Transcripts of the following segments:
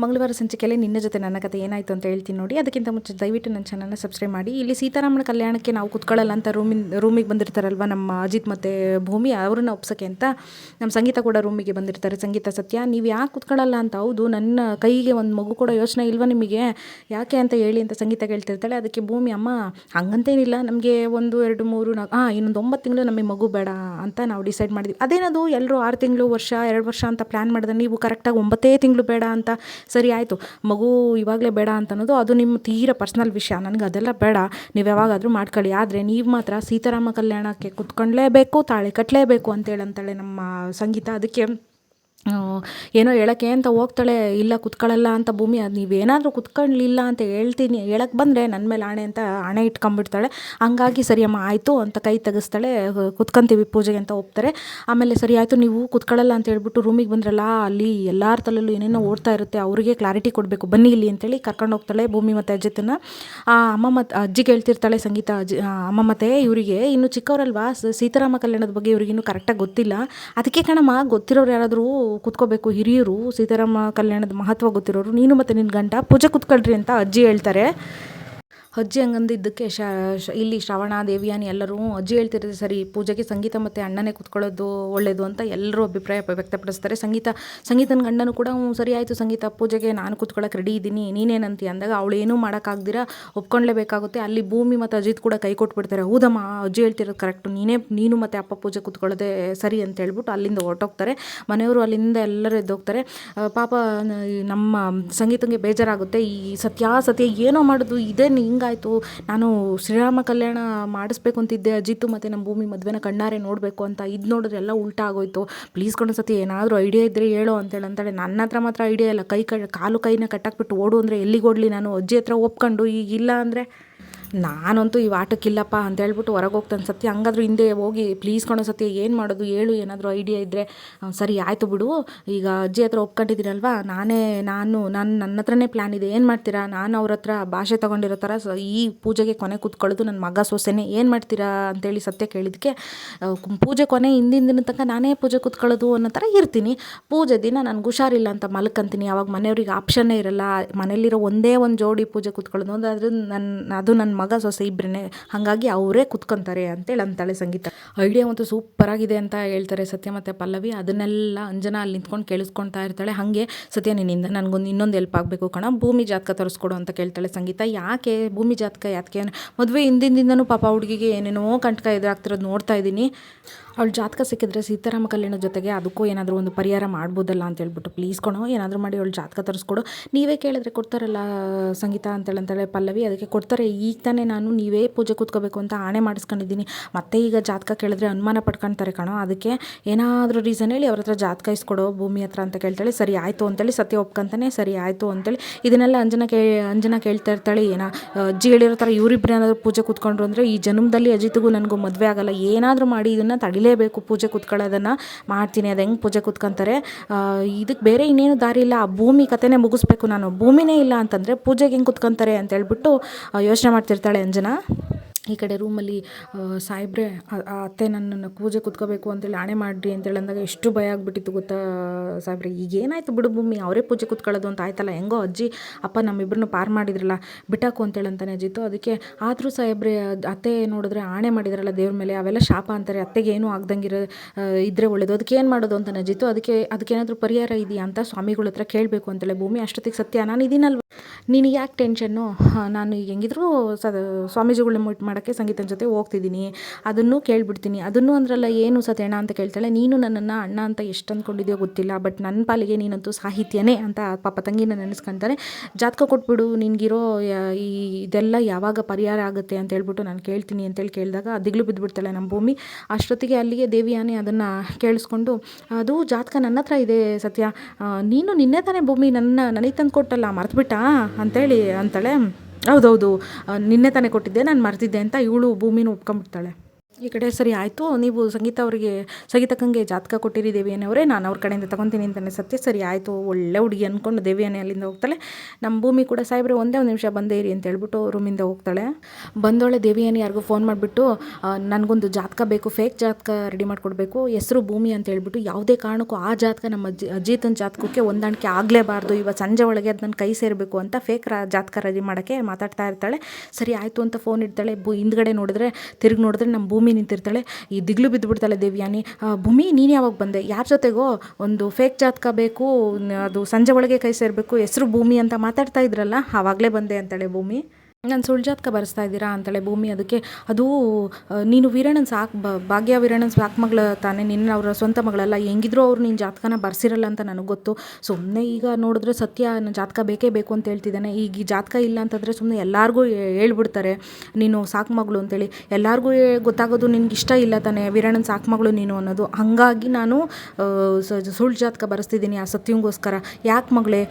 ಮಂಗಳವಾರ ಸಂಚಿಕೆಯಲ್ಲಿ ನಿನ್ನ ಜೊತೆ ನನ್ನ ಕತೆ ಏನಾಯಿತು ಅಂತ ಹೇಳ್ತೀನಿ ನೋಡಿ. ಅದಕ್ಕಿಂತ ಮುಂಚೆ ದಯವಿಟ್ಟು ನನ್ನ ಚಾನಲ್ನ ಸಬ್ಸ್ಕ್ರೈಬ್ ಮಾಡಿ. ಇಲ್ಲಿ ಸೀತಾರಾಮನ ಕಲ್ಯಾಣಕ್ಕೆ ನಾವು ಕುತ್ಕೊಳ್ಳಲ್ಲ ಅಂತ ರೂಮಿನ ರೂಮಿಗೆ ಬಂದಿರ್ತಾರಲ್ವ ನಮ್ಮ ಅಜಿತ್ ಮತ್ತು ಭೂಮಿ, ಅವ್ರನ್ನ ಒಪ್ಸೋಕ್ಕೆ ಅಂತ. ನಮ್ಮ ಸಂಗೀತ ಕೂಡ ರೂಮಿಗೆ ಬಂದಿರ್ತಾರೆ, ಸಂಗೀತ ಸತ್ಯ. ನೀವು ಯಾಕೆ ಕುತ್ಕೊಳ್ಳಲ್ಲ ಅಂತ ಹೌದು, ನನ್ನ ಕೈಗೆ ಒಂದು ಮಗು ಕೂಡ ಯೋಚನೆ ಇಲ್ವಾ ನಿಮಗೆ? ಯಾಕೆ ಅಂತ ಹೇಳಿ ಅಂತ ಸಂಗೀತ ಕೇಳ್ತಿರ್ತಾಳೆ. ಅದಕ್ಕೆ ಭೂಮಿ, ಅಮ್ಮ, ಹಂಗಂತೇನಿಲ್ಲ, ನಮಗೆ ಒಂದು, ಎರಡು, ಮೂರು, ನಾಲ್ಕು ಹಾಂ ಇನ್ನೊಂದು ಒಂಬತ್ತು ತಿಂಗಳು ನಮಗೆ ಮಗು ಬೇಡ ಅಂತ ನಾವು ಡಿಸೈಡ್ ಮಾಡಿದ್ವಿ. ಅದೇನದು ಎಲ್ಲರೂ ಆರು ತಿಂಗಳು ವರ್ಷ, ಎರಡು ವರ್ಷ ಅಂತ ಪ್ಲ್ಯಾನ್ ಮಾಡಿದ್ರೆ ನೀವು ಕರೆಕ್ಟಾಗಿ ಒಂಬತ್ತೇ ತಿಂಗಳು ಬೇಡ ಅಂತ ಸರಿ ಆಯಿತು, ಮಗು ಇವಾಗಲೇ ಬೇಡ ಅಂತ ಅನ್ನೋದು ಅದು ನಿಮ್ಮ ತೀರ ಪರ್ಸ್ನಲ್ ವಿಷಯ, ನನಗೆ ಅದೆಲ್ಲ ಬೇಡ, ನೀವು ಯಾವಾಗಾದರೂ ಮಾಡ್ಕೊಳ್ಳಿ, ಆದರೆ ನೀವು ಮಾತ್ರ ಸೀತಾರಾಮ ಕಲ್ಯಾಣಕ್ಕೆ ಕುತ್ಕೊಳ್ಳೇಬೇಕು ತಾಳೆ ಕಟ್ಟಲೇಬೇಕು ಅಂತೇಳಂತಾಳೆ ನಮ್ಮ ಸಂಗೀತ. ಅದಕ್ಕೆ ಏನೋ ಹೇಳಕ್ಕೆ ಅಂತ ಹೋಗ್ತಾಳೆ, ಇಲ್ಲ ಕುತ್ಕೊಳ್ಳಲ್ಲ ಅಂತ ಭೂಮಿ, ಅದು ನೀವೇನಾದರೂ ಕುತ್ಕೊಳ್ಳಿಲ್ಲ ಅಂತ ಹೇಳ್ತೀನಿ ಹೇಳಕ್ಕೆ ಬಂದರೆ ನನ್ನ ಮೇಲೆ ಆಣೆ ಅಂತ ಹಣೆ ಇಟ್ಕೊಂಬಿಡ್ತಾಳೆ ಹಂಗಾಗಿ ಸರಿಯಮ್ಮ, ಆಯಿತು ಅಂತ ಕೈ ತೆಗೆಸ್ತಾಳೆ ಕುತ್ಕೊಂತೀವಿ ಪೂಜೆಗೆ ಅಂತ ಒಪ್ತಾರೆ. ಆಮೇಲೆ ಸರಿ, ಆಯಿತು, ನೀವು ಕುತ್ಕೊಳ್ಳಲ್ಲ ಅಂತ ಹೇಳ್ಬಿಟ್ಟು ರೂಮಿಗೆ ಬಂದ್ರಲ್ಲ, ಅಲ್ಲಿ ಎಲ್ಲರ ತಲೆಯಲ್ಲೂ ಏನೇನೋ ಓಡ್ತಾ ಇರುತ್ತೆ, ಅವರಿಗೆ ಕ್ಲಾರಿಟಿ ಕೊಡಬೇಕು, ಬನ್ನಿ ಇಲ್ಲಿ ಅಂತೇಳಿ ಕರ್ಕೊಂಡು ಹೋಗ್ತಾಳೆ ಭೂಮಿ ಮತ್ತು ಅಜ್ಜಿತನ ಆ, ಅಮ್ಮ ಮತ್ತು ಅಜ್ಜಿಗೆ ಹೇಳ್ತಿರ್ತಾಳೆ ಸಂಗೀತ ಅಜ್ಜಿ ಅಮ್ಮ ಮತ್ತೆ ಇವರಿಗೆ, ಇನ್ನು ಚಿಕ್ಕವರಲ್ವಾ? ಸೀತಾರಾಮ ಕಲ್ಯಾಣದ ಬಗ್ಗೆ ಇವ್ರಿಗೆ ಇನ್ನೂ ಕರೆಕ್ಟಾಗಿ ಗೊತ್ತಿಲ್ಲ. ಅದಕ್ಕೆ ಕಣಮ್ಮ, ಗೊತ್ತಿರೋರು ಯಾರಾದರೂ ಕುತ್ಕೋಬೇಕು ಹಿರಿಯರು ಸೀತಾರಾಮ ಕಲ್ಯಾಣದ ಮಹತ್ವ ಗೊತ್ತಿರೋರು, ನೀನು ಮತ್ತು ನಿನ್ನ ಗಂಟ ಪೂಜೆ ಕುತ್ಕೊಳ್ರಿ ಅಂತ ಅಜ್ಜಿ ಹೇಳ್ತಾರೆ. ಅಜ್ಜಿ ಹಂಗಂದಿದ್ದಕ್ಕೆ ಶ ಇಲ್ಲಿ ಶ್ರವಣ, ದೇವಿಯಾನಿ ಎಲ್ಲರೂ ಅಜ್ಜಿ ಹೇಳ್ತಿರೋದು ಸರಿ, ಪೂಜೆಗೆ ಸಂಗೀತ ಮತ್ತು ಅಣ್ಣನೇ ಕುತ್ಕೊಳ್ಳೋದು ಒಳ್ಳೆಯದು ಅಂತ ಎಲ್ಲರೂ ಅಭಿಪ್ರಾಯ ವ್ಯಕ್ತಪಡಿಸ್ತಾರೆ. ಸಂಗೀತ, ಸಂಗೀತನ ಗಂಡನು ಕೂಡ ಸರಿ ಆಯಿತು ಸಂಗೀತ, ಪೂಜೆಗೆ ನಾನು ಕುತ್ಕೊಳ್ಳೋಕೆ ರೆಡಿ ಇದ್ದೀನಿ, ನೀನೇನಂತಿ? ಅಂದಾಗ ಅವಳೇನೂ ಮಾಡೋಕ್ಕಾಗ್ದಿರ ಒಪ್ಕೊಳ್ಳೇಬೇಕಾಗುತ್ತೆ ಅಲ್ಲಿ ಭೂಮಿ ಮತ್ತು ಅಜಿತ್ ಕೂಡ ಕೈ ಕೊಟ್ಬಿಡ್ತಾರೆ. ಹೌದಮ್ಮ, ಅಜ್ಜಿ ಹೇಳ್ತಿರೋದು ಕರೆಕ್ಟು ನೀನೇ, ನೀನು ಮತ್ತು ಅಪ್ಪ ಪೂಜೆ ಕೂತ್ಕೊಳ್ಳೋದೆ ಸರಿ ಅಂತ ಹೇಳ್ಬಿಟ್ಟು ಅಲ್ಲಿಂದ ಹೊರಟೋಗ್ತಾರೆ. ಮನೆಯವರು ಅಲ್ಲಿಂದ ಎಲ್ಲರೂ ಎದ್ದೋಗ್ತಾರೆ. ಪಾಪ ನಮ್ಮ ಸಂಗೀತಂಗೆ ಬೇಜಾರಾಗುತ್ತೆ. ಈ ಸತ್ಯಾಸತ್ಯ ಏನೋ ಮಾಡೋದು ಇದೇನು ಹಿಂಗಾಯ್ತು? ನಾನು ಶ್ರೀರಾಮ ಕಲ್ಯಾಣ ಮಾಡಿಸ್ಬೇಕು ಅಂತಿದ್ದೆ ಅಜಿತ್ತು ಮತ್ತು ನಮ್ಮ ಭೂಮಿ ಮದುವೆನ ಕಣ್ಣಾರೆ ನೋಡಬೇಕು ಅಂತ. ಇದು ನೋಡಿದ್ರೆ ಎಲ್ಲ ಉಲ್ಟಾ ಆಗೋಯ್ತು. ಪ್ಲೀಸ್ ಕಣೋ ಸತಿ, ಏನಾದರೂ ಐಡಿಯಾ ಇದ್ದರೆ ಹೇಳೋ ಅಂತೇಳಿ ಅಂತಾಳೆ. ನನ್ನ ಹತ್ರ ಮಾತ್ರ ಐಡಿಯಾ ಇಲ್ಲ. ಕೈ, ಕಾಲು ಕೈನ ಕಟ್ಟಾಕ್ಬಿಟ್ಟು ಓಡು ಅಂದರೆ ಎಲ್ಲಿಗೆ ಓಡಲಿ ನಾನು? ಅಜ್ಜಿ ಹತ್ರ ಒಪ್ಕೊಂಡು, ಈಗ ಇಲ್ಲ ಅಂದರೆ ನಾನಂತೂ ಈ ಆಟಕ್ಕಿಲ್ಲಪ್ಪ ಅಂತ ಹೇಳ್ಬಿಟ್ಟು ಹೊರಗೆ ಹೋಗ್ತಾನೆ ಸತ್ಯ. ಹಂಗಾದ್ರೂ ಹಿಂದೆ ಹೋಗಿ ಪ್ಲೀಸ್ ಕಣೋ ಸತ್ಯ, ಏನು ಮಾಡೋದು, ಹೇಳು, ಏನಾದರೂ ಐಡಿಯಾ ಇದ್ದರೆ ಸರಿ, ಆಯಿತು ಬಿಡು. ಈಗ ಅಜ್ಜಿ ಹತ್ರ ಒಪ್ಕೊಂಡಿದ್ದೀನಲ್ವಾ ನಾನೇ, ನಾನು ನಾನು, ನನ್ನ ಹತ್ರನೇ ಪ್ಲ್ಯಾನ್ ಇದೆ. ಏನು ಮಾಡ್ತೀರಾ? ನಾನು ಅವ್ರ ಹತ್ರ ಭಾಷೆ ತೊಗೊಂಡಿರೋ ಥರ ಸ, ಈ ಪೂಜೆಗೆ ಕೊನೆ ಕೂತ್ಕೊಳ್ಳೋದು ನನ್ನ ಮಗ ಸೊಸೆನೇ. ಏನು ಮಾಡ್ತೀರಾ ಅಂತೇಳಿ ಸತ್ಯ ಕೇಳಿದ್ದಕ್ಕೆ ಪೂಜೆ ಕೊನೆ ಹಿಂದಿನ ದಿನ ತನಕ ನಾನೇ ಪೂಜೆ ಕೂತ್ಕೊಳ್ಳೋದು ಅನ್ನೋ ಥರ ಇರ್ತೀನಿ. ಪೂಜೆ ದಿನ ನನಗೆ ಹುಷಾರಿಲ್ಲ ಅಂತ ಮಲ್ಕಂತೀನಿ. ಅವಾಗ ಮನೆಯವ್ರಿಗೆ ಆಪ್ಷನ್ನೇ ಇರಲ್ಲ. ಮನೇಲಿರೋ ಒಂದೇ ಒಂದು ಜೋಡಿ ಪೂಜೆ ಕೂತ್ಕೊಳ್ಳೋದು. ಅಂದರೆ ಅದು ನನ್ನ ಅದು ನನ್ನ ಮಗ ಸೊಸೆ ಇಬ್ಬರೇ ಹಾಗಾಗಿ ಅವರೇ ಕುತ್ಕೊಂತಾರೆ ಅಂತೇಳಿ ಅಂತಾಳೆ ಸಂಗೀತ. ಐಡಿಯಾ ಅಂತೂ ಸೂಪರ್ ಆಗಿದೆ ಅಂತ ಹೇಳ್ತಾರೆ ಸತ್ಯ ಮತ್ತು ಪಲ್ಲವಿ. ಅದನ್ನೆಲ್ಲ ಅಂಜನ ಅಲ್ಲಿ ನಿಂತ್ಕೊಂಡು ಕೇಳಿಸ್ಕೊಳ್ತಾ ಇರ್ತಾಳೆ. ಹಾಗೆ, ಸತ್ಯ ನಿನ್ನಿಂದ ನನಗೊಂದು ಇನ್ನೊಂದು ಹೆಲ್ಪ್ ಆಗಬೇಕು ಕಣ. ಭೂಮಿ ಜಾತಕ ತರಿಸ್ಕೊಡು ಅಂತ ಕೇಳ್ತಾಳೆ ಸಂಗೀತ. ಯಾಕೆ? ಭೂಮಿ ಜಾತಕ ಯಾಕೆ ಮದುವೆ ಹಿಂದಿಂದಿಂದನೂ ಪಾಪ ಹುಡುಗಿಗೆ ಏನೇನೋ ಕಂಟಕ ಎದುರಾಗ್ತಿರೋದು ನೋಡ್ತಾ ಇದ್ದೀನಿ. ಅವಳು ಜಾತಕ ಸಿಕ್ಕಿದ್ರೆ ಸೀತಾರಾಮ ಕಲ್ಯಾಣ ಜೊತೆಗೆ ಅದಕ್ಕೂ ಏನಾದರೂ ಒಂದು ಪರಿಹಾರ ಮಾಡ್ಬೋದಲ್ಲ ಅಂತ ಹೇಳ್ಬಿಟ್ಟು, ಪ್ಲೀಸ್ ಕೊಣೋ, ಏನಾದರೂ ಮಾಡಿ ಅವಳು ಜಾತಕ ತರಿಸ್ಕೊಡು. ನೀವೇ ಕೇಳಿದ್ರೆ ಕೊಡ್ತಾರಲ್ಲ, ಸಂಗೀತ ಅಂತೇಳಿ ಅಂತೇಳಿ ಪಲ್ಲವಿ, ಅದಕ್ಕೆ ಕೊಡ್ತಾರೆ. ಈಗ ತಾನೇ ನಾನು ನೀವೇ ಪೂಜೆ ಕೂತ್ಕೋಬೇಕು ಅಂತ ಆಣೆ ಮಾಡಿಸ್ಕೊಂಡಿದ್ದೀನಿ. ಮತ್ತೆ ಈಗ ಜಾತಕ ಕೇಳಿದ್ರೆ ಅನುಮಾನ ಪಡ್ಕೊಳ್ತಾರೆ ಕಣೋ. ಅದಕ್ಕೆ ಏನಾದರೂ ರೀಸನ್ ಹೇಳಿ ಅವ್ರ ಹತ್ರ ಜಾತಕ ಇಸ್ಕೊಡೋ, ಭೂಮಿ ಹತ್ರ ಅಂತ ಕೇಳ್ತಾಳೆ. ಸರಿ ಆಯಿತು ಅಂತೇಳಿ ಸತ್ಯ ಒಪ್ಕೊಂತಾನೆ, ಸರಿ ಆಯಿತು ಅಂತೇಳಿ ಇದನ್ನೆಲ್ಲ ಅಂಜನ ಕೇ, ಅಂಜನ ಕೇಳ್ತಾ ಇರ್ತಾಳೆ. ಏನೋ ಅಜ್ಜಿ ಹೇಳಿರೋ ಥರ ಇವರಿಬ್ಬರು ಏನಾದರೂ ಪೂಜೆ ಕೂತ್ಕೊಂಡ್ರು ಅಂದರೆ ಈ ಜನ್ಮದಲ್ಲಿ ಅಜಿತ್ಗೂ ನನಗೂ ಮದುವೆ ಆಗಲ್ಲ. ಏನಾದರೂ ಮಾಡಿ ಇದನ್ನು ತಡಿಲೇಬೇಕು ಪೂಜೆ ಕೂತ್ಕೊಳ್ಳೋದನ್ನು ಮಾಡ್ತೀನಿ. ಅದು ಹೆಂಗೆ ಪೂಜೆ ಕೂತ್ಕೊಂತಾರೆ? ಇದಕ್ಕೆ ಬೇರೆ ಇನ್ನೇನು ದಾರಿ ಇಲ್ಲ. ಆ ಭೂಮಿ ಕಥೆನೇ ಮುಗಿಸ್ಬೇಕು ನಾನು. ಭೂಮಿನೇ ಇಲ್ಲ ಅಂತಂದರೆ ಪೂಜೆಗೆ ಹೆಂಗೆ ಕೂತ್ಕೊಂತಾರೆ ಅಂತ ಹೇಳ್ಬಿಟ್ಟು ಯೋಚನೆ ಮಾಡ್ತಿರ್ತಾಳೆ ಅಂಜನಾ. ಈ ಕಡೆ ರೂಮಲ್ಲಿ, ಆ ಅತ್ತೆ ನನ್ನನ್ನು ಪೂಜೆ ಕುತ್ಕೋಬೇಕು ಅಂತೇಳಿ ಆಣೆ ಮಾಡಿರಿ ಅಂತೇಳಿ ಅಂದಾಗ ಎಷ್ಟು ಭಯ ಆಗ್ಬಿಟ್ಟಿತ್ತು ಗೊತ್ತಾ ಸಾಯಿಬ್ರೆ ಈಗ ಏನಾಯ್ತು ಬಿಡು ಭೂಮಿ, ಅವರೇ ಪೂಜೆ ಕುತ್ಕೊಳ್ಳೋದು ಅಂತ ಆಯ್ತಲ್ಲ, ಹೆಂಗೋ ಅಜ್ಜಿ, ಅಪ್ಪ ನಮ್ಮಿಬ್ಬರನ್ನು ಪಾರ್ ಮಾಡಿದ್ರಲ್ಲ, ಬಿಟ್ಟಾಕು ಅಂತೇಳಿ ಅಂತಾನೆ ಅಜ್ಜಿತ್ತು ಅದಕ್ಕೆ ಆದರೂ ಸಾಹೇಬ್ರೆ, ಅತ್ತೆ ನೋಡಿದ್ರೆ ಆಣೆ ಮಾಡಿದ್ರಲ್ಲ ದೇವ್ರ ಮೇಲೆ, ಅವೆಲ್ಲ ಶಾಪ ಅಂತಾರೆ, ಅತ್ತೆಗೆ ಏನೂ ಆಗ್ದಂಗಿರೋ ಇದ್ರೆ ಒಳ್ಳೇದು, ಅದಕ್ಕೆ ಏನು ಮಾಡೋದು ಅಂತ ಅಜ್ಜಿತ್ತು ಅದಕ್ಕೆ ಅದಕ್ಕೇನಾದರೂ ಪರಿಹಾರ ಇದೆಯಾ ಅಂತ ಸ್ವಾಮಿಗಳ ಹತ್ರ ಕೇಳಬೇಕು ಅಂತೇಳಿ, ಭೂಮಿ ಅಷ್ಟೊತ್ತಿಗೆ ಸತ್ಯ, ನಾನು ಇದೀನಲ್ವ? ನಿನಗೆ ಯಾಕೆ ಟೆನ್ಷನ್ನು ನಾನು ಹೆಂಗಿದ್ರು ಸ ಸ್ವಾಮೀಜಿಗಳನ್ನ ಮೀಟ್ ಮಾಡೋಕ್ಕೆ ಸಂಗೀತನ ಜೊತೆ ಹೋಗ್ತಿದ್ದೀನಿ. ಅದನ್ನು ಕೇಳಿಬಿಡ್ತೀನಿ. ಅದನ್ನು ಅಂದ್ರಲ್ಲ, ಏನು ಸತ್ಯಣ್ಣ ಅಂತ ಕೇಳ್ತಾಳೆ, ನೀನು ನನ್ನನ್ನು ಅಣ್ಣ ಅಂತ ಎಷ್ಟು ಅಂದ್ಕೊಂಡಿದೆಯೋ ಗೊತ್ತಿಲ್ಲ, ಬಟ್ ನನ್ನ ಪಾಲಿಗೆ ನೀನಂತೂ ಸಾಹಿತ್ಯನೇ ಅಂತ ಪಾಪ ತಂಗಿನ ನೆನೆಸ್ಕೊಂತಾರೆ. ಜಾತಕ ಕೊಟ್ಬಿಡು, ನಿನಗಿರೋ ಈ ಇದೆಲ್ಲ ಯಾವಾಗ ಪರಿಹಾರ ಆಗುತ್ತೆ ಅಂತ ಹೇಳ್ಬಿಟ್ಟು ನಾನು ಕೇಳ್ತೀನಿ ಅಂತೇಳಿ ಕೇಳಿದಾಗ ದಿಗ್ಲು ಬಿದ್ದುಬಿಡ್ತಾಳೆ ನಮ್ಮ ಭೂಮಿ. ಅಷ್ಟೊತ್ತಿಗೆ ಅಲ್ಲಿಗೆ ದೇವಿಯಾನೆ ಅದನ್ನು ಕೇಳಿಸ್ಕೊಂಡು, ಅದು ಜಾತಕ ನನ್ನ ಹತ್ರ ಇದೆ ಸತ್ಯ ನೀನು ನಿನ್ನೆ ತಾನೇ ಭೂಮಿ ನನ್ನ ನನಗೆ ತಂದು ಕೊಟ್ಟಲ್ಲ ಮರ್ತುಬಿಟ್ಟಾ? ಅಂತೇಳಿ ಅಂತಾಳೆ. ಹೌದೌದು. ನಿನ್ನೆ ತಾನೇ ಕೊಟ್ಟಿದ್ದೆ ನಾನು ಮರ್ತಿದ್ದೆ ಅಂತ ಇವಳು ಭೂಮಿನೂ ಒಪ್ಕೊಂಬಿಡ್ತಾಳೆ ಈ ಕಡೆ ಸರಿ ಆಯಿತು. ನೀವು ಸಂಗೀತ ಅವರಿಗೆ ಸಂಗೀತಕ್ಕಂಗೆ ಜಾತಕ ಕೊಟ್ಟಿರಿ ದೇವಿಯನವರೇ ನಾನು ಅವ್ರ ಕಡೆಯಿಂದ ತಗೊತೀನಿ ಅಂತಾನೆ ಸತ್ಯ. ಸರಿ ಆಯಿತು, ಒಳ್ಳೆ ಹುಡುಗಿ ಅಂದ್ಕೊಂಡು ದೇವಿಯನೇ ಅಲ್ಲಿಂದ ಹೋಗ್ತಾಳೆ. ನಮ್ಮ ಭೂಮಿ ಕೂಡ ಸಾಹೇಬ್ರೆ ಒಂದೇ ಒಂದು ನಿಮಿಷ ಬಂದೇ ಇರಿ ಅಂತ ಹೇಳ್ಬಿಟ್ಟು ರೂಮಿಂದ ಹೋಗ್ತಾಳೆ. ಬಂದೋಳೆ ದೇವಿಯನಿ ಯಾರಿಗೂ ಫೋನ್ ಮಾಡಿಬಿಟ್ಟು ನನಗೊಂದು ಜಾತಕ ಬೇಕು ಫೇಕ್ ಜಾತಕ ರೆಡಿ ಮಾಡಿಕೊಡ್ಬೇಕು, ಹೆಸರು ಭೂಮಿ ಅಂತ ಹೇಳ್ಬಿಟ್ಟು ಯಾವುದೇ ಕಾರಣಕ್ಕೂ ಆ ಜಾತಕ ನಮ್ಮ ಅಜ್ಜಿ ಅಜ್ಜಿತನ ಜಾತಕಕ್ಕೆ ಹೊಂದಾಣಿಕೆ ಆಗಲೇಬಾರ್ದು. ಇವತ್ತು ಸಂಜೆ ಒಳಗೆ ಅದು ನನ್ನ ಕೈ ಸೇರಬೇಕು ಅಂತ ಫೇಕ್ ರಾ, ಜಾತಕ ರೆಡಿ ಮಾಡೋಕ್ಕೆ ಮಾತಾಡ್ತಾ ಇರ್ತಾಳೆ. ಸರಿ ಆಯಿತು ಅಂತ ಫೋನ್ ಇಡ್ತಾಳೆ. ಬು, ಹಿಂದ್ಗಡೆ ನೋಡಿದ್ರೆ, ತಿರುಗಿ ನೋಡಿದ್ರೆ ನಮ್ಮ ಭೂಮಿ ನಿಂತಿರ್ತಾಳೆ. ಈ ದಿಗ್ಲು ಬಿದ್ದುಬಿಡ್ತಾಳೆ ದೇವ್ಯಾನಿ. ಭೂಮಿ, ನೀನು ಯಾವಾಗ ಬಂದೆ? ಯಾರ ಜೊತೆಗೋ? ಒಂದು ಫೇಕ್ ಜಾತಕ ಬೇಕು, ಅದು ಸಂಜೆ ಒಳಗೆ ಕೈ ಸೇರಬೇಕು, ಹೆಸರು ಭೂಮಿ ಅಂತ ಮಾತಾಡ್ತಾ ಇದ್ರಲ್ಲ, ಆವಾಗಲೇ ಬಂದೆ ಅಂತಾಳೆ ಭೂಮಿ. ನಾನು ಸುಳ್ಜಾತ್ಕ ಜಾತಕ ಬರೆಸ್ತಾ ಇದ್ದೀರಾ ಅಂತಾಳೆ ಭೂಮಿ ಅದಕ್ಕೆ, ಅದು ನೀನು ವೀರಣ್ಣನ ಸಾಕು ಭಾಗ್ಯ ವೀರಣ್ಣನ ಸಾಕು ಮಗಳ ತಾನೇ, ನಿನ್ನ ಅವರ ಸ್ವಂತ ಮಗಳಲ್ಲ, ಹೆಂಗಿದ್ರು ಅವ್ರು ನಿನ್ನ ಜಾತಕನ ಬರ್ಸಿರಲ್ಲ ಅಂತ ನನಗೆ ಗೊತ್ತು. ಸುಮ್ಮನೆ ಈಗ ನೋಡಿದ್ರೆ ಸತ್ಯ ನನ್ನ ಜಾತಕ ಬೇಕೇ ಬೇಕು ಅಂತ ಹೇಳ್ತಿದ್ದಾನೆ. ಈಗ ಈ ಜಾತಕ ಇಲ್ಲ ಅಂತಂದರೆ ಸುಮ್ಮನೆ ಎಲ್ಲರಿಗೂ ಹೇಳ್ಬಿಡ್ತಾರೆ. ನೀನು ಸಾಕು ಮಗಳು ಅಂತೇಳಿ. ಎಲ್ಲರಿಗೂ ಗೊತ್ತಾಗೋದು ನಿನ್ಗೆ ಇಷ್ಟ ಇಲ್ಲ ತಾನೇ, ವೀರಣ್ಣನ ಸಾಕು ಮಗಳು ನೀನು ಅನ್ನೋದು. ಹಾಗಾಗಿ ನಾನು ಸುಳ್ಳು ಜಾತಕ ಬರೆಸ್ತಿದ್ದೀನಿ ಆ ಸತ್ಯಂಗೋಸ್ಕರ. ಯಾಕೆ ಮಗಳೇ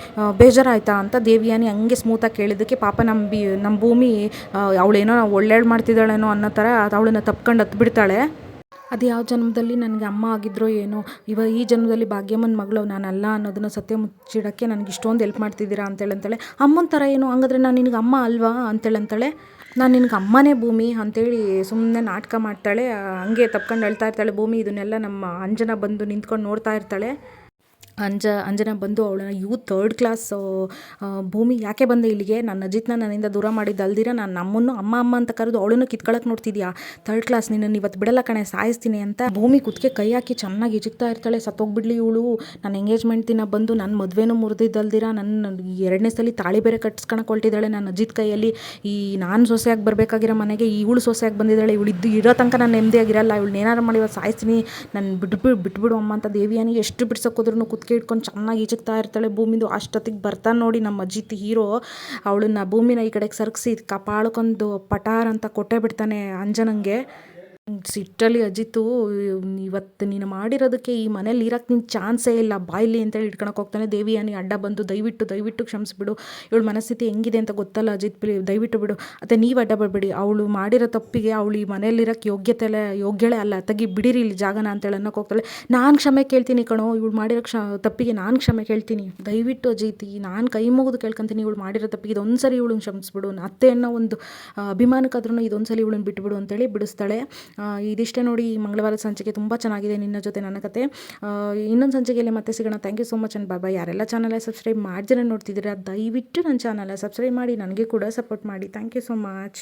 ಬೇಜಾರಾಯ್ತಾ? ಅಂತ ದೇವಿಯಾನಿ ಹಂಗೆ ಸ್ಮೂತಾಗಿ ಕೇಳಿದ್ದಕ್ಕೆ ಪಾಪ ನಮ್ಮ ಬಿ ನಮ್ಮ ಭೂಮಿ ಅವಳೇನೋ ಒಳ್ಳೇಳು ಮಾಡ್ತಿದ್ದಾಳೇನೋ ಅನ್ನೋ ಥರ ಅವಳನ್ನ ತಪ್ಕೊಂಡು ಹತ್ಬಿಡ್ತಾಳೆ ಅದು ಯಾವ ಜನ್ಮದಲ್ಲಿ ನನಗೆ ಅಮ್ಮ ಆಗಿದ್ರೋ ಏನೋ, ಇವ ಈ ಜನ್ಮದಲ್ಲಿ ಭಾಗ್ಯಮ್ಮನ ಮಗಳು ನಾನಲ್ಲ ಅನ್ನೋದನ್ನ ಸತ್ಯ ಮುಚ್ಚಿಡೋಕ್ಕೆ ನನಗೆ ಇಷ್ಟೊಂದು ಹೆಲ್ಪ್ ಮಾಡ್ತಿದ್ದೀರಾ ಅಂತೇಳಿ ಅಂತಾಳೆ. ಅಮ್ಮನ ಥರ ಏನು, ಹಂಗಾದ್ರೆ ನಾನು ನಿನಗೆ ಅಮ್ಮ ಅಲ್ವಾ ಅಂತೇಳಿ ಅಂತಾಳೆ. ನಾನು ನಿನಗೆ ಅಮ್ಮನೇ ಭೂಮಿ ಅಂತೇಳಿ ಸುಮ್ಮನೆ ನಾಟಕ ಮಾಡ್ತಾಳೆ. ಹಂಗೆ ತಪ್ಕೊಂಡು ಅಳ್ತಾ ಇರ್ತಾಳೆ ಭೂಮಿ, ಇದನ್ನೆಲ್ಲ ನಮ್ಮ ಅಂಜನ ಬಂದು ನಿಂತ್ಕೊಂಡು ನೋಡ್ತಾ ಇರ್ತಾಳೆ. ಅಂಜ, ಅಂಜನ ಬಂದು ಅವಳನ್ನ, ಯು ತರ್ಡ್ ಕ್ಲಾಸ್ ಭೂಮಿ ಯಾಕೆ ಬಂದೆ ಇಲ್ಲಿಗೆ? ನನ್ನ ಅಜಿತ್ನ ನನ್ನಿಂದ ದೂರ ಮಾಡಿದ್ದು ಅಲ್ದಿರ? ನಾನು ನಮ್ಮನ್ನು ಅಮ್ಮ ಅಮ್ಮ ಅಂತ ಕರೆದು ಅವಳನ್ನು ಕಿತ್ಕೊಳಕ್ಕೆ ನೋಡ್ತಿದ್ಯಾ? ತರ್ಡ್ ಕ್ಲಾಸ್ ನಿನ್ನನ್ನು ಇವತ್ತು ಬಿಡಲ್ಲ ಕಣೆ, ಸಾಯಿಸ್ತೀನಿ ಅಂತ. ಭೂಮಿ ಕುತ್ತಿಗೆ ಕೈ ಹಾಕಿ ಚೆನ್ನಾಗಿ ಇಜುಕ್ತಾ ಇರ್ತಾಳೆ. ಸತ್ತೋಗ್ಬಿಡ್ಲಿ ಇವಳು. ನನ್ನ ಎಂಗೇಜ್ಮೆಂಟ್ ದಿನ ಬಂದು ನನ್ನ ಮದುವೆನೂ ಮುರಿದಿದ್ದಲ್ದಿರ ನನ್ನ ಎರಡನೇ ಸಲ ತಾಳಿ ಬೇರೆ ಕಟ್ಸ್ಕೊಳಕ್ಕೆ ಹೊಲ್ಟಿದ್ದಾಳೆ ನನ್ನ ಅಜಿತ್ ಕೈಯಲ್ಲಿ. ಈ, ನಾನು ಸೊಸೆಯಾಗಿ ಬರಬೇಕಾಗಿರೋ ಮನೆಗೆ ಇವಳು ಸೊಸೆಯಾಗಿ ಬಂದಿದ್ದಾಳೆ. ಇವಳು ಇದ್ದು ಇರೋ ತನಕ ನಾನು ನೆಮ್ಮದಿಯಾಗಿರಲ್ಲ ಇವಳು ಏನಾರು ಮಾಡಿ ಇವತ್ತು ಸಾಯಿಸ್ತೀನಿ. ನಾನು ಬಿಟ್ಬಿಡು ಬಿಟ್ಬಿಡು ಅಮ್ಮ ಅಂತ ದೇವಿಯಾನಿ ಎಷ್ಟು ಬಿಡ್ಸೋಕೋದ್ರೂ ಕುತ್ತಿಗೆ ಇಟ್ಕೊಂಡು ಚೆನ್ನಾಗಿ ಈಜಕ್ತಾ ಇರ್ತಾಳೆ, ಭೂಮಿದು ಅಷ್ಟೊತ್ತಿಗೆ ಬರ್ತಾನೆ ನೋಡಿ ನಮ್ಮ ಅಜ್ಜಿತ್ ಹೀರೋ. ಅವಳನ್ನ ಭೂಮಿನ ಈ ಕಡೆಗೆ ಸರ್ಗಿಸಿ ಕಪಾಳಕ್ಕೊಂದು ಪಟಾರ್ ಅಂತ ಕೊಟ್ಟೇ ಬಿಡ್ತಾನೆ ಅಂಜನಂಗೆ. ಸಿಟ್ಟಲ್ಲಿ ಅಜಿತು, ಇವತ್ತು ನೀನು ಮಾಡಿರೋದಕ್ಕೆ ಈ ಮನೇಲಿ ಇರಕ್ಕೆ ನಿನ್ನ ಚಾನ್ಸೇ ಇಲ್ಲ. ಬಾಯ್ಲಿ ಅಂತೇಳಿ ಇಟ್ಕೊಳಕ್ಕೆ ಹೋಗ್ತಾನೆ. ದೇವಿಯಾನಿ ಅಡ್ಡ ಬಂದು ದಯವಿಟ್ಟು ದಯವಿಟ್ಟು ಕ್ಷಮಿಸ್ಬಿಡು. ಇವಳು ಮನಸ್ಥಿತಿ ಹೆಂಗಿದೆ ಅಂತ ಗೊತ್ತಲ್ಲ ಅಜಿತ್ ಪ್ಲೀ? ದಯವಿಟ್ಟು ಬಿಡು. ಮತ್ತು ನೀವು ಅಡ್ಡ ಬರಬೇಡಿ. ಅವಳು ಮಾಡಿರೋ ತಪ್ಪಿಗೆ ಅವಳು ಈ ಮನೇಲಿರೋಕ್ಕೆ ಯೋಗ್ಯತೆ ಯೋಗ್ಯಳೆ ಅಲ್ಲ. ತೆಗಿ ಬಿಡಿರಿ ಇಲ್ಲಿ ಜಾಗನ ಅಂತೇಳಿ ಅನ್ನೋಕೆ ಹೋಗ್ತಾಳೆ. ನಾನು ಕ್ಷಮೆ ಕೇಳ್ತೀನಿ ಕಣೋ. ಇವಳು ಮಾಡಿರೋ ಕ್ಷ, ತಪ್ಪಿಗೆ ನಾನು ಕ್ಷಮೆ ಕೇಳ್ತೀನಿ. ದಯವಿಟ್ಟು ಅಜಿತಿ, ನಾನು ಕೈ ಮುಗಿದು ಕೇಳ್ಕೊಂತೀನಿ ಇವಳು ಮಾಡಿರೋ ತಪ್ಪಿಗೆ. ಇದೊಂದು ಸರಿ ಇವಳನ್ನ ಕ್ಷಮಿಸ್ಬಿಡು. ಅತ್ತೆ ಅನ್ನೋ ಒಂದು ಅಭಿಮಾನಕ್ಕಾದ್ರೂ ಇದೊಂದು ಸಲ ಇವಳನ್ನ ಬಿಟ್ಟುಬಿಡು ಅಂತೇಳಿ ಬಿಡಿಸ್ತಾಳೆ. ಇದಿಷ್ಟೇ ನೋಡಿ ಈ ಮಂಗಳವಾರದ ಸಂಚಿಕೆ ತುಂಬ ಚೆನ್ನಾಗಿದೆ ನಿನ್ನ ಜೊತೆ ನನ್ನ ಕತೆ. ಇನ್ನೊಂದು ಸಂಚಿಕೆಯಲ್ಲಿ ಮತ್ತೆ ಸಿಗೋಣ. Thank you so much and ಬಾಬಾ ಯಾರೆಲ್ಲ ಚಾನಲ್ ಸಬ್ಸ್ಕ್ರೈಬ್ ಮಾಡ್ದಿರ ನೋಡ್ತಿದ್ದೀರಾ, ದಯವಿಟ್ಟು ನನ್ನ ಚಾನಲ್ ಸಬ್ಸ್ಕ್ರೈಬ್ ಮಾಡಿ, ನನಗೆ ಕೂಡ ಸಪೋರ್ಟ್ ಮಾಡಿ. Thank you so much